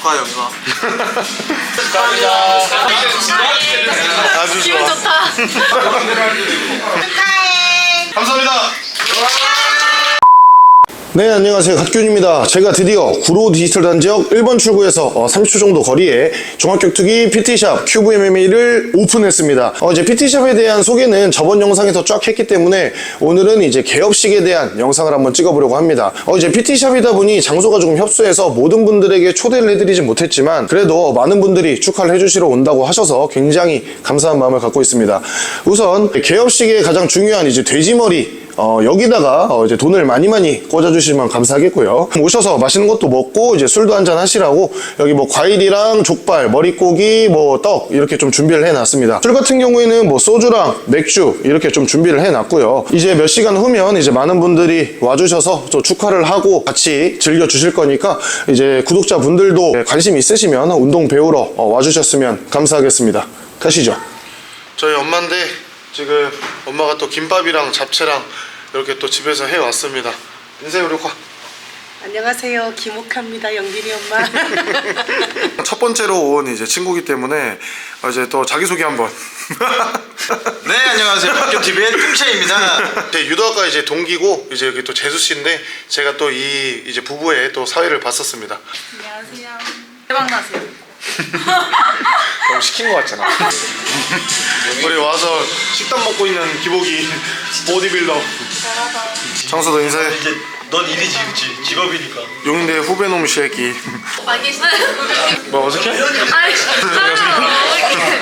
축하 영상. 아주 기분 좋아. 좋다. 감사합니다. 네 안녕하세요. 갓균입니다. 제가 드디어 구로 디지털 단지역 1번 출구에서 어, 30초 정도 거리에 종합격 투기 PT샵 큐브 MMA를 오픈했습니다. 어, 이제 PT샵에 대한 소개는 저번 영상에서 쫙 했기 때문에 오늘은 이제 개업식에 대한 영상을 한번 찍어보려고 합니다. 어, 이제 PT샵이다 보니 장소가 조금 협소해서 모든 분들에게 초대를 해드리진 못했지만 그래도 많은 분들이 축하를 해주시러 온다고 하셔서 굉장히 감사한 마음을 갖고 있습니다. 우선 개업식의 가장 중요한 이제 돼지머리 어, 여기다가 어, 이제 돈을 많이 많이 꽂아주시면 감사하겠고요. 오셔서 맛있는 것도 먹고 이제 술도 한잔 하시라고 여기 뭐 과일이랑 족발, 머릿고기, 뭐 떡 이렇게 좀 준비를 해놨습니다. 술 같은 경우에는 뭐 소주랑 맥주 이렇게 좀 준비를 해놨고요. 이제 몇 시간 후면 이제 많은 분들이 와주셔서 또 축하를 하고 같이 즐겨 주실 거니까 이제 구독자분들도 관심 있으시면 운동 배우러 어, 와주셨으면 감사하겠습니다. 가시죠. 저희 엄마인데 지금 엄마가 또 김밥이랑 잡채랑 이렇게 또 집에서 해 왔습니다. 인생 우리 과. 안녕하세요. 김옥합니다. 영빈이 엄마. 첫 번째로 온 이제 친구기 때문에 어, 이제 또 자기 소개 한번. 네 안녕하세요. 박겸 TV의 뚱채입니다. 제 유도학과 이제 동기고 이제 여기 또 재수 씨인데 제가 또 이 이제 부부의 또 사회를 봤었습니다. 안녕하세요. 대박 나세요. 너무 시킨 것 같잖아. 우리 와서 식단 먹고 있는 기복이 보디빌더. 청소도 인사해. 이제 넌 일이지 그치? 직업이니까. 용대 후배 놈 새끼. 많이 계시나요? 뭐 어색해? 아니, 진짜로.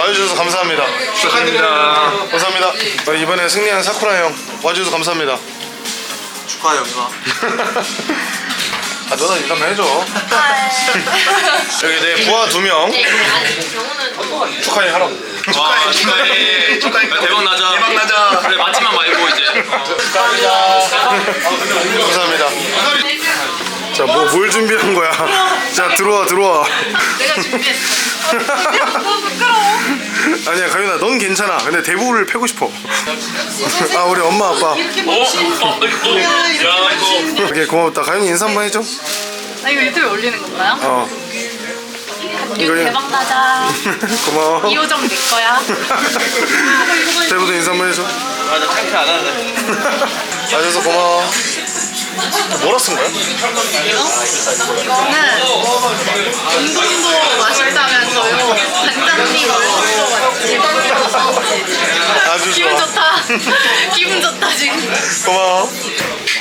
와주셔서 감사합니다. 축하드립니다. 감사합니다. 어, 이번에 승리한 사쿠라 형 와주셔서 감사합니다. 축하 영상. 아 너나 일단 해줘. 여기 내 부하 두명 축하해 하라고. 와 축하해 축하해 대박 나자 대박 나자 그래 맞지만 말고 이제 감사합니다. 자, 뭐 뭘 준비한 거야? 자, 들어와, 들어와. 내가 준비했어. 부끄러워. 아니야, 가윤아, 넌 괜찮아. 근데 대부를 패고 싶어. 아, 우리 엄마, 아빠. 이렇게 어? 멋진. 어? 이거 야 이거 오케이, 고맙다. 가윤이 인사 한번 해줘. 나 이거 유튜브에 올리는 건가요? 어, 이거 대박 나자. 고마워. 2호점 내 거야. 대부도 인사 한번 해줘. 아나 창피 안 하네. 와줘서 고마워. 뭐라 쓴 거야? 이거는 기분 좋다 지금. 고마워.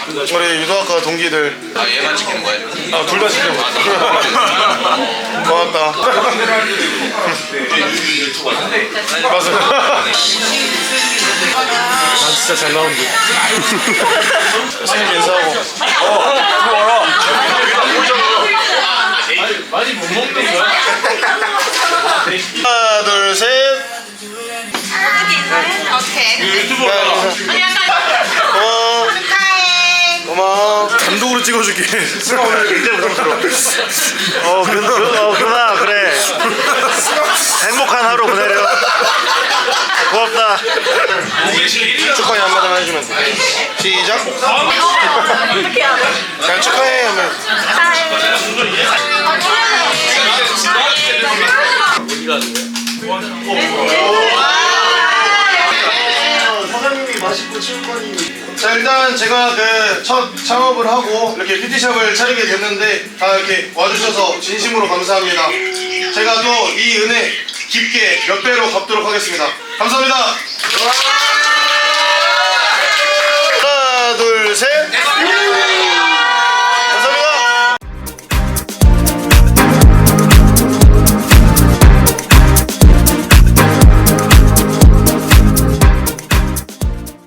우리 유도학과 동기들. 아 얘만 찍히는 거야? 아, 둘다 시켜. 고맙다. 맞아. 난 진짜 잘 나오는데. 선생님 인사하고. 어, 들어와라. 많이 못 먹는 거야? 하나, 둘, 셋. 유튜버야 고마워. 고마워. 감독으로 찍어줄게. 수가 오늘 굉장히 부담스러워. 어, 그, 그, 어, 그나 그래. 행복한 하루 보내려. 고맙다. 축하해 한마디만 해주면 돼. 시작. 어떻게? 그냥 축하해 자 일단 제가 그 첫 창업을 하고 이렇게 PT샵을 차리게 됐는데 다 이렇게 와주셔서 진심으로 감사합니다. 제가 또 이 은혜 깊게 몇 배로 갚도록 하겠습니다. 감사합니다.